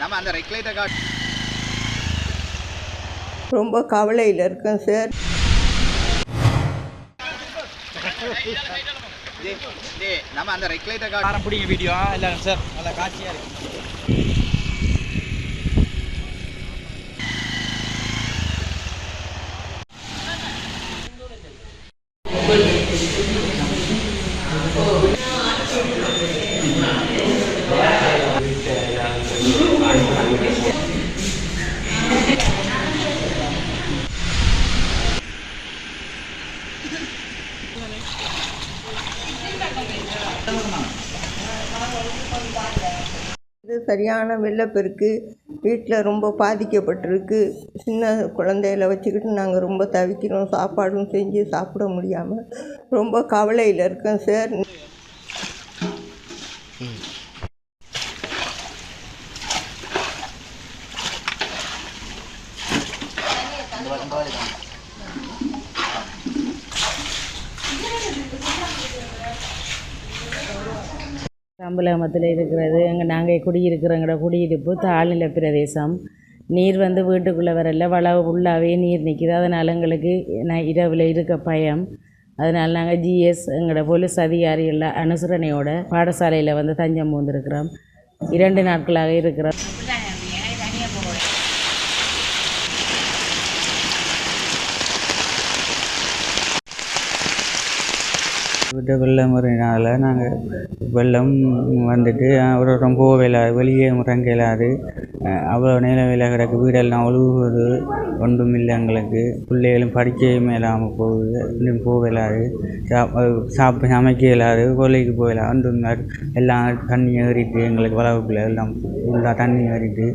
நம்ம அந்த regulator card ரொம்ப கவலையில் இருக்கேன் சார் நம்ம அந்த ரெகுலேட்டர் கார்டு ஆரம்பிங்க வீடியோ இல்லை சார் நல்லா காட்சியாக இருக்கு. இது சரியான வெள்ளப்பெருக்கு. வீட்டில் ரொம்ப பாதிக்கப்பட்டிருக்கு. சின்ன குழந்தையில வச்சுக்கிட்டு நாங்கள் ரொம்ப தவிக்கிறோம். சாப்பாடும் செஞ்சு சாப்பிட முடியாமல் ரொம்ப கவலையில் இருக்கோம் சார். தம்பலகமத்தில் இருக்கிறது. எங்கள் நாங்கள் குடியிருக்கிறோங்கிற குடியிருப்பு தாழ்நில பிரதேசம். நீர் வந்து வீட்டுக்குள்ளே வரல வளவு ஃபுல்லாகவே நீர் நிற்கிது அதனால் எங்களுக்கு நான் இரவில் இருக்க பயம். அதனால் நாங்கள் ஜிஎஸ் எங்களோட போலீஸ் அதிகாரிகள் அனுசரணையோட பாடசாலையில் வந்து தஞ்சம் பூந்திருக்கிறோம். இரண்டு நாட்களாக இருக்கிறோம். விட்ட வெள்ளம் வரனால நாங்கள் வெள்ளம் வந்துட்டு ஒரு ரொம்ப போகல வெளியே முறங்க இயலாது அவ்வளோ அவ்வளோ வேலை கிடக்கு வீடெல்லாம் ஒழுகுவது ஒன்றும் இல்லை எங்களுக்கு. பிள்ளைகளும் படிக்கவும் இல்லாமல் போகுது. இன்னும் போகலாது சாப்பிட சமைக்க இயலாது கொல்லைக்கு போகலாம் ஒன்றும் எல்லாம் தண்ணி ஏறிட்டு எங்களுக்கு வளவுக்குள்ள எல்லாம் ஃபுல்லாக தண்ணி ஏறிட்டு.